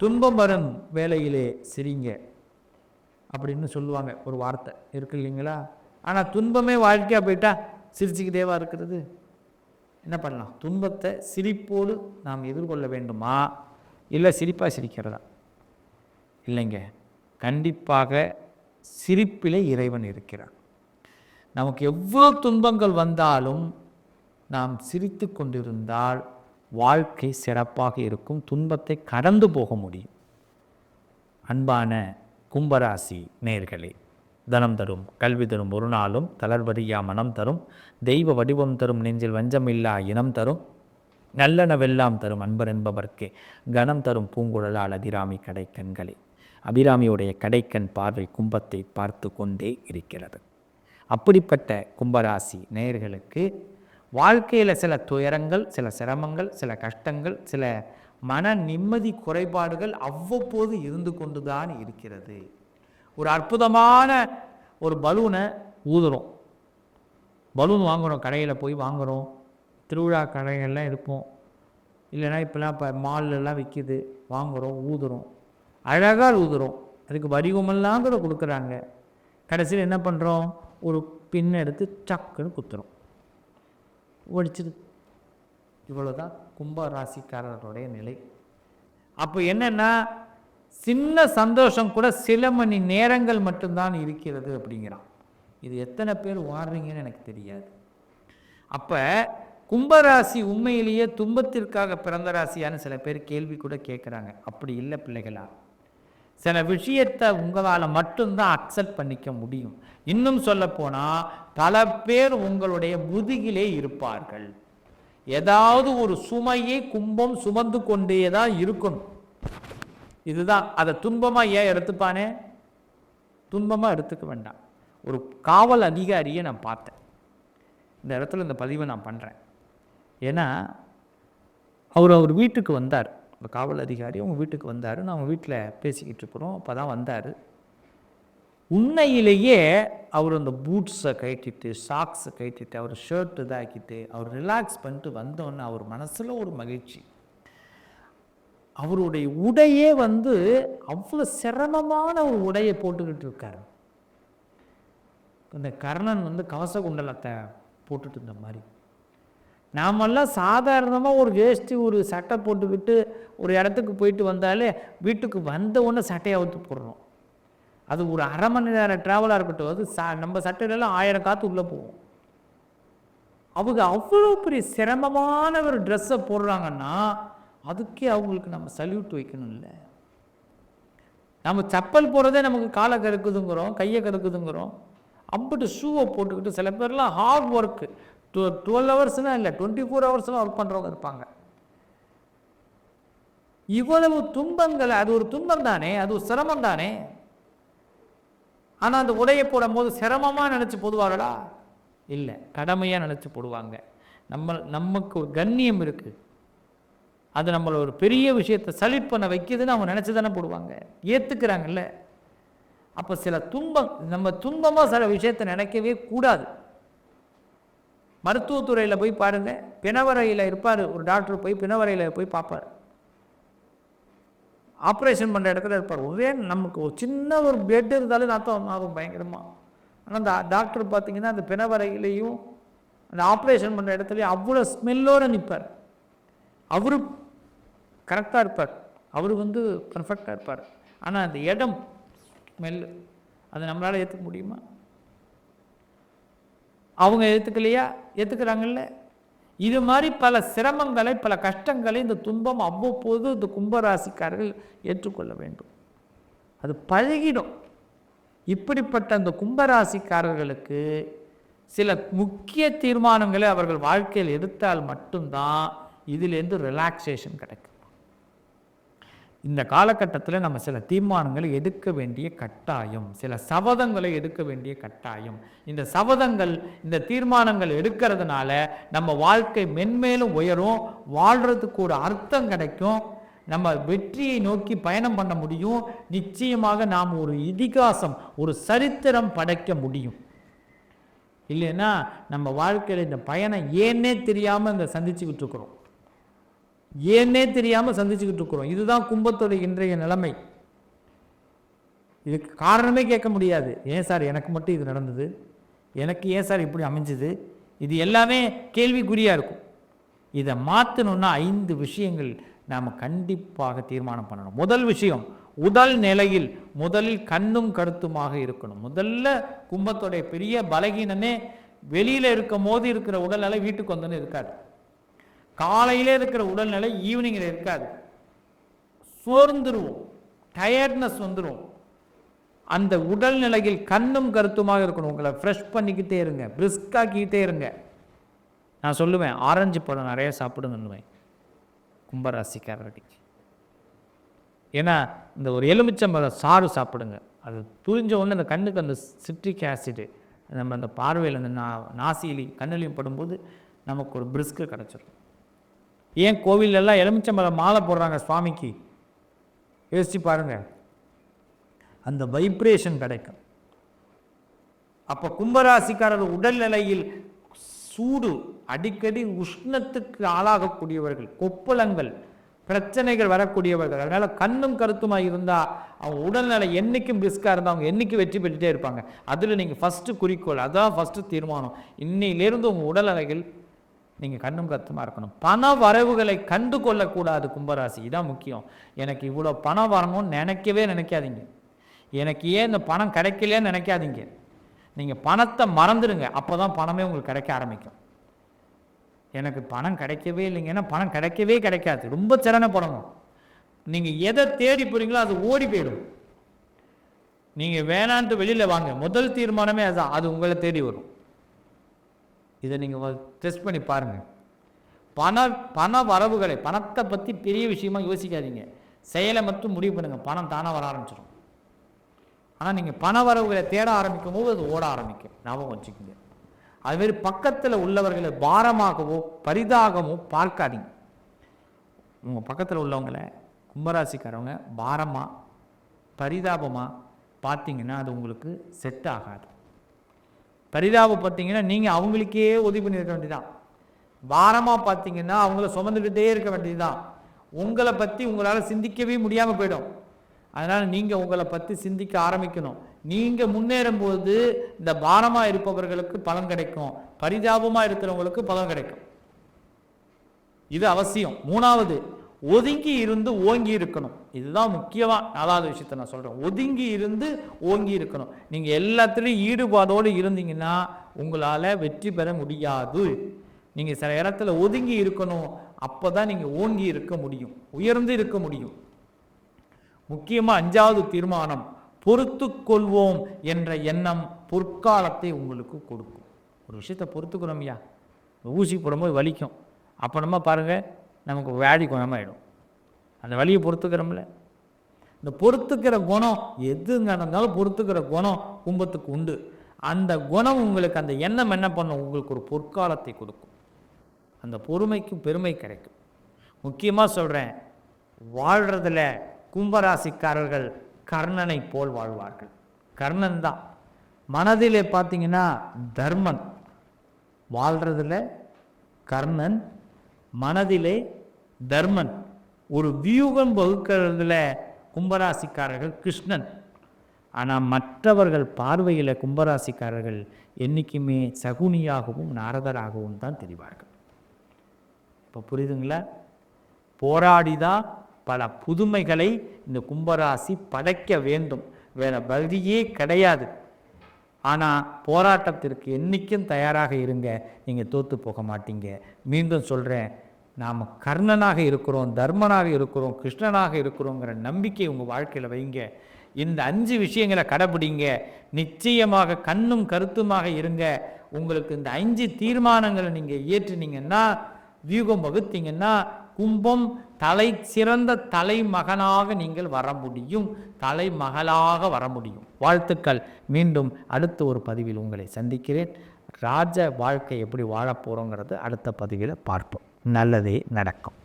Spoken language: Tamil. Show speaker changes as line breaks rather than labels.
துன்பம் வரும் வேலையிலே சிரிங்க அப்படின்னு சொல்லுவாங்க. ஒரு வார்த்தை இருக்கு இல்லைங்களா? ஆனால் துன்பமே வாழ்க்கையாக போயிட்டா சிரிச்சுக்கிட்டேவா இருக்கிறது? என்ன பண்ணலாம்? துன்பத்தை சிரிப்போடு நாம் எதிர்கொள்ள வேண்டுமா? இல்லை சிரிப்பாக சிரிக்கிறதா? இல்லைங்க. கண்டிப்பாக சிரிப்பிலே இறைவன் இருக்கிறான். நமக்கு எவ்வளோ துன்பங்கள் வந்தாலும் நாம் சிரித்து கொண்டிருந்தால் வாழ்க்கை சிறப்பாக இருக்கும் துன்பத்தை கடந்து போக முடியும். அன்பான கும்பராசி நேர்களே தனம் தரும் கல்வி தரும் ஒரு நாளும் தளர்வறியா மனம் தரும் தெய்வ வடிவம் தரும் நெஞ்சில் வஞ்சமில்லா இனம் தரும் நல்லனவெல்லாம் தரும் அன்பர் என்பவர்க்கே. கனம் தரும் பூங்குழலால் அதிராமி கடைக்கண்களே அபிராமியுடைய கடைக்கண் பார்வை கும்பத்தை பார்த்து கொண்டே இருக்கிறது. அப்படிப்பட்ட கும்பராசி நேயர்களுக்கு வாழ்க்கையில் சில துயரங்கள் சில சிரமங்கள் சில கஷ்டங்கள் சில மன நிம்மதி குறைபாடுகள் அவ்வப்போது இருந்து கொண்டு தான் இருக்கிறது. ஒரு அற்புதமான ஒரு பலூனை ஊதுறோம். பலூன் வாங்குகிறோம் கடையில் போய் வாங்குகிறோம் திருவிழா கடைகள்லாம் இருப்போம் இல்லைன்னா இப்போலாம் இப்போ மால்லலாம் விற்கிது வாங்குகிறோம் ஊதுறோம். அழகாக ஊதுறோம். அதுக்கு வடிவமெல்லாம் கூட கொடுக்குறாங்க. கடைசியில் என்ன பண்ணுறோம் ஒரு பின்னை எடுத்து சக்குன்னு குத்துறோம். ஒழிச்சிருது இவ்வளோதான் கும்ப ராசிக்காரர்களுடைய நிலை. அப்போ என்னென்னா சின்ன சந்தோஷம் கூட சில மணி நேரங்கள் மட்டும்தான் இருக்கிறது அப்படிங்கிறான். இது எத்தனை பேர் வாடுறீங்கன்னு எனக்கு தெரியாது. அப்போ கும்பராசி உண்மையிலேயே துன்பத்திற்காக பிறந்த ராசியான்னு சில பேர் கேள்வி கூட கேட்குறாங்க அப்படி இல்லை பிள்ளைகளா. சில விஷயத்தை உங்களால் மட்டும்தான் அக்செப்ட் பண்ணிக்க முடியும். இன்னும் சொல்லப்போனால் பல பேர் உங்களுடைய முதுகிலே இருப்பார்கள். ஏதாவது ஒரு சுமையை கும்பம் சுமந்து கொண்டே தான் இருக்கணும். இதுதான். அதை துன்பமாக ஏன் எடுத்துப்பானே? துன்பமாக எடுத்துக்க வேண்டாம். ஒரு காவல் அதிகாரியை நான் பார்த்தேன். இந்த இடத்துல இந்த பதிவை நான் பண்ணுறேன் ஏன்னா அவர் அவர் வீட்டுக்கு வந்தார். இப்போ காவல் அதிகாரி அவங்க வீட்டுக்கு வந்தார். நான் வீட்டில் பேசிக்கிட்டு இருக்கிறோம். அப்போ தான் வந்தார். உண்மையிலேயே அவர் அந்த பூட்ஸை கைட்டிட்டு சாக்ஸை கைட்டிட்டு அவர் ஷர்ட் இதாக்கிட்டு அவர் ரிலாக்ஸ் பண்ணிட்டு வந்தோன்னே அவர் மனசில் ஒரு மகிழ்ச்சி. அவருடைய உடையே வந்து அவ்வளோ சிரமமான ஒரு உடையை போட்டுக்கிட்டு இருக்கார். இந்த கர்ணன் வந்து கவச குண்டலத்தை போட்டுட்டு இருந்த மாதிரி. நாமெல்லாம் சாதாரணமாக ஒரு வேஷ்டி ஒரு சட்டை போட்டுக்கிட்டு ஒரு இடத்துக்கு போயிட்டு வந்தாலே வீட்டுக்கு வந்த உடனே சட்டையை அவுத்து போடுறோம். அது ஒரு அரை மணி நேரம் ட்ராவலாக இருக்கட்டும் அது சா நம்ம சட்டையிலலாம் ஆயிரம் காற்று உள்ளே போகும். அவங்க அவ்வளோ பெரிய சிரமமான ஒரு ட்ரெஸ்ஸை போடுறாங்கன்னா அதுக்கே அவங்களுக்கு நம்ம சல்யூட் வைக்கணும் இல்லை. நம்ம செப்பல் போடுறதே நமக்கு காலை கருக்குதுங்கிறோம் கையை கருக்குதுங்கிறோம். அம்பிட்டு ஷூவை போட்டுக்கிட்டு சில பேர்லாம் ஹார்ட் ஒர்க்கு டூ டுவெல் ஹவர்ஸ்னால் இல்லை டுவெண்ட்டி ஃபோர் ஹவர்ஸ்லாம் ஒர்க் பண்ணுறவங்க இருப்பாங்க. இவ்வளவு துன்பங்கள் அது ஒரு துன்பம் தானே அது ஒரு சிரமம் தானே? ஆனால் அந்த உடையை போடும்போது சிரமமாக நினச்சி போடுவார்களா? இல்லை கடமையாக நினச்சி போடுவாங்க. நம்ம நமக்கு ஒரு கண்ணியம் இருக்குது அது நம்மளை ஒரு பெரிய விஷயத்தை சலிட் பண்ண வைக்குதுன்னு அவங்க நினச்சி தானே போடுவாங்க. ஏற்றுக்கிறாங்கல்ல அப்போ சில துன்பம் நம்ம துன்பமாக சில விஷயத்தை நினைக்கவே கூடாது. மருத்துவத்துறையில் போய் பாருங்கள் பிணவரையில் இருப்பார் ஒரு டாக்டர் போய் பிணவரையில் போய் பார்ப்பார் ஆப்ரேஷன் பண்ணுற இடத்துல இருப்பார். ஒரே நமக்கு ஒரு சின்ன ஒரு பெட் இருந்தாலும் நாத்தம் ஆகும் பயங்கரமாக ஆனால் அந்த டாக்டர் பார்த்தீங்கன்னா அந்த பிணவரையிலையும் அந்த ஆப்ரேஷன் பண்ணுற இடத்துலையும் அவ்வளோ ஸ்மெல்லோடு நிற்பார் அவரு கரெக்டாக இருப்பார். அவர் வந்து பர்ஃபெக்டாக இருப்பார். ஆனால் அந்த இடம் ஸ்மெல்லு அதை நம்மளால் ஏற்றுக்க முடியுமா? அவங்க ஏற்றுக்கலையா ஏற்றுக்கிறாங்கல்ல இது மாதிரி பல சிரமங்களை பல கஷ்டங்களை இந்த துன்பம் அவ்வப்போது இந்த கும்பராசிக்காரர்கள் ஏற்றுக்கொள்ள வேண்டும். அது பழகிடும். இப்படிப்பட்ட அந்த கும்பராசிக்காரர்களுக்கு சில முக்கிய தீர்மானங்களை அவர்கள் வாழ்க்கையில் எடுத்தால் மட்டும்தான் இதிலேருந்து ரிலாக்ஸேஷன் கிடைக்கும். இந்த காலகட்டத்தில் நம்ம சில தீர்மானங்களை எடுக்க வேண்டிய கட்டாயம் சில சபதங்களை எடுக்க வேண்டிய கட்டாயம். இந்த சபதங்கள் இந்த தீர்மானங்கள் எடுக்கிறதுனால நம்ம வாழ்க்கை மென்மேலும் உயரும் வாழ்கிறதுக்கு ஒரு அர்த்தம் கிடைக்கும். நம்ம வெற்றியை நோக்கி பயணம் பண்ண முடியும். நிச்சயமாக நாம் ஒரு இதிகாசம் ஒரு சரித்திரம் படைக்க முடியும். இல்லைன்னா நம்ம வாழ்க்கையில் இந்த பயணம் ஏன்னே தெரியாமல் இந்த சந்திச்சுக்கிட்டு இருக்கிறோம். ஏன்னே தெரியாமல் சந்திச்சுக்கிட்டு இருக்கிறோம். இதுதான் கும்பத்தோட இன்றைய நிலைமை. இதுக்கு காரணமே கேட்க முடியாது. ஏன் சார் எனக்கு மட்டும் இது நடந்தது? எனக்கு ஏன் சார் இப்படி அமைஞ்சது? இது எல்லாமே கேள்விக்குறியாக இருக்கும். இதை மாற்றணும்னா ஐந்து விஷயங்கள் நாம் கண்டிப்பாக தீர்மானம் பண்ணணும். முதல் விஷயம் உடல் நிலையில் முதலில் கண்ணும் கருத்துமாக இருக்கணும். முதல்ல கும்பத்தோடைய பெரிய பலகீனமே வெளியில் இருக்கும் போது இருக்கிற உடல்நிலை வீட்டுக்கு வந்தோன்னு இருக்காது. காலையிலே இருக்கிற உடல்நிலை ஈவினிங்கில் இருக்காது. சோர்ந்துருவோம். டயர்ட்னஸ் வந்துடும் அந்த உடல்நிலையில் கண்ணும் கருத்துமாக இருக்கணும். உங்களை ஃப்ரெஷ் பண்ணிக்கிட்டே இருங்க. பிரிஸ்காக்கிக்கிட்டே இருங்க. நான் சொல்லுவேன் ஆரஞ்சு பழம் நிறைய சாப்பிடுங்கன்னுவேன் கும்பராசிக்காரர்களுக்கு ஏன்னா இந்த ஒரு எலுமிச்சம்பழம் சாறு சாப்பிடுங்க. அது துரிஞ்ச உடனே அந்த கண்ணுக்கு அந்த சிட்ரிக் ஆசிடு நம்ம அந்த பார்வையில் அந்த நா நாசியிலையும் கண்ணிலையும் படும்போது நமக்கு ஒரு பிரிஸ்க்கு கிடச்சிரும். ஏன் கோவில்ல எல்லாம் எலுமிச்சம்பழம் மாலை போடுறாங்க சுவாமிக்கு? யோசிச்சு பாருங்கள் அந்த வைப்ரேஷன் கிடைக்கும். அப்போ கும்பராசிக்காரர் உடல்நிலையில் சூடு அடிக்கடி உஷ்ணத்துக்கு ஆளாகக்கூடியவர்கள் கொப்பளங்கள் பிரச்சனைகள் வரக்கூடியவர்கள். அதனால் கண்ணும் கருத்துமாக இருந்தால் அவங்க உடல்நிலை என்றைக்கும் ரிஸ்க்காக இருந்தால் அவங்க என்றைக்கும் வெற்றி பெற்றுட்டே இருப்பாங்க. அதில் நீங்கள் ஃபஸ்ட்டு குறிக்கோள் அதான் ஃபஸ்ட்டு தீர்மானம். இன்னையிலேருந்து உங்கள் உடல்நிலைகள் நீங்கள் கண்ணும் கத்துமாக இருக்கணும். பண வரவுகளை கண்டு கொள்ளக்கூடாது கும்பராசி. இதான் முக்கியம். எனக்கு இவ்வளோ பணம் வரணும்னு நினைக்கவே நினைக்காதீங்க. எனக்கு ஏன் இந்த பணம் கிடைக்கலையேன்னு நினைக்காதீங்க. நீங்கள் பணத்தை மறந்துடுங்க. அப்போ தான் பணமே உங்களுக்கு கிடைக்க ஆரம்பிக்கும். எனக்கு பணம் கிடைக்கவே இல்லைங்க. ஏன்னா பணம் கிடைக்கவே கிடைக்காது. ரொம்ப சிரமப்படணும் நீங்கள் எதை தேடி போகிறீங்களோ அது ஓடி போயிடும். நீங்கள் வேணான்ட்டு வெளியில் வாங்க. முதல் தீர்மானமே அதுதான் அது உங்களை தேடி வரும். இதை நீங்கள் டெஸ்ட் பண்ணி பாருங்கள் பண பண வரவுகளை பணத்தை பற்றி பெரிய விஷயமா யோசிக்காதீங்க. செயலை மட்டும் முடிவு பண்ணுங்கள் பணம் தானாக வர ஆரம்பிச்சிடும் ஆனால் நீங்கள் பண வரவுகளை தேட ஆரம்பிக்கும் போது அது ஓட ஆரம்பிக்கும். ஞாபகம் வச்சுக்கோங்க. அதுமாரி பக்கத்தில் உள்ளவர்களை பாரமாகவோ பரிதாகவோ பார்க்காதீங்க. உங்கள் பக்கத்தில் உள்ளவங்களை கும்பராசிக்காரவங்க பாரமாக பரிதாபமாக பார்த்தீங்கன்னா அது உங்களுக்கு செட் ஆகாது. பரிதாபம் பார்த்தீங்கன்னா நீங்கள் அவங்களுக்கே உதவி பண்ணியிருக்க வேண்டியதான் பாரமாக பார்த்தீங்கன்னா அவங்கள சுமந்துக்கிட்டே இருக்க வேண்டியதுதான். உங்களை பற்றி உங்களால் சிந்திக்கவே முடியாமல் போயிடும். அதனால் நீங்கள் உங்களை பற்றி சிந்திக்க ஆரம்பிக்கணும். நீங்கள் முன்னேறும்போது இந்த பாரமாக இருப்பவர்களுக்கு பலன் கிடைக்கும். பரிதாபமாக இருக்கிறவங்களுக்கு பலன் கிடைக்கும். இது அவசியம். மூணாவது ஒதுங்கி இருந்து ஓங்கி இருக்கணும். இதுதான் முக்கியமாக நாலாவது விஷயத்த நான் சொல்கிறேன் ஒதுங்கி இருந்து ஓங்கி இருக்கணும். நீங்கள் எல்லாத்துலேயும் ஈடுபாடோடு இருந்தீங்கன்னா உங்களால் வெற்றி பெற முடியாது. நீங்கள் சில இடத்துல ஒதுங்கி இருக்கணும். அப்போ தான் நீங்கள் ஓங்கி இருக்க முடியும். உயர்ந்து இருக்க முடியும். முக்கியமாக அஞ்சாவது தீர்மானம் பொறுத்து கொள்வோம் என்ற எண்ணம் பொற்காலத்தை உங்களுக்கு கொடுக்கும். ஒரு விஷயத்தை பொறுத்துக்கிறோம்யா ஊசி போடும்போது வலிக்கும். அப்புறமா பாருங்கள் நமக்கு வியாதி குணமாயிடும். அந்த வழியை பொறுத்துக்கிறோம்ல. இந்த பொறுத்துக்கிற குணம் எது நடந்தாலும் பொறுத்துக்கிற குணம் கும்பத்துக்கு உண்டு. அந்த குணம் உங்களுக்கு அந்த எண்ணம் என்ன பண்ணும்? உங்களுக்கு ஒரு பொற்காலத்தை கொடுக்கும். அந்த பொறுமைக்கும் பெருமை கிடைக்கும். முக்கியமாக சொல்கிறேன் வாழ்கிறதுல கும்பராசிக்காரர்கள் கர்ணனை போல் வாழ்வார்கள். கர்ணன் தான். மனதிலே பார்த்தீங்கன்னா தர்மன். வாழ்கிறதுல கர்ணன் மனதிலே தர்மன். ஒரு வியூகம் வகுக்கிறதுல கும்பராசிக்காரர்கள் கிருஷ்ணன். ஆனால் மற்றவர்கள் பார்வையில் கும்பராசிக்காரர்கள் என்றைக்குமே சகுனியாகவும் நாரதராகவும் தான் தெரிவார்கள். இப்போ புரியுதுங்களா? போராடி தான் பல புதுமைகளை இந்த கும்பராசி படைக்க வேண்டும். வேற வழியே கிடையாது. ஆனால் போராட்டத்திற்கு என்றைக்கும் தயாராக இருங்க. நீங்கள் தோற்று போக மாட்டீங்க. மீண்டும் சொல்கிறேன் நாம் கர்ணனாக இருக்கிறோம் தர்மனாக இருக்கிறோம் கிருஷ்ணனாக இருக்கிறோங்கிற நம்பிக்கை உங்கள் வாழ்க்கையில் வைங்க. இந்த அஞ்சு விஷயங்களை கடைபிடிங்க. நிச்சயமாக கண்ணும் கருத்துமாக இருங்க. உங்களுக்கு இந்த அஞ்சு தீர்மானங்களை நீங்கள் இயற்றினீங்கன்னா வியூகம் வகுத்தீங்கன்னா கும்பம் தலை சிறந்த தலைமகனாக நீங்கள் வர முடியும். தலைமகளாக வர முடியும். வாழ்த்துக்கள். மீண்டும் அடுத்த ஒரு பதிவில் உங்களை சந்திக்கிறேன். ராஜ வாழ்க்கை எப்படி வாழப்போகிறோங்கிறது அடுத்த பதிவில் பார்ப்போம். நல்லதே நடக்கும்.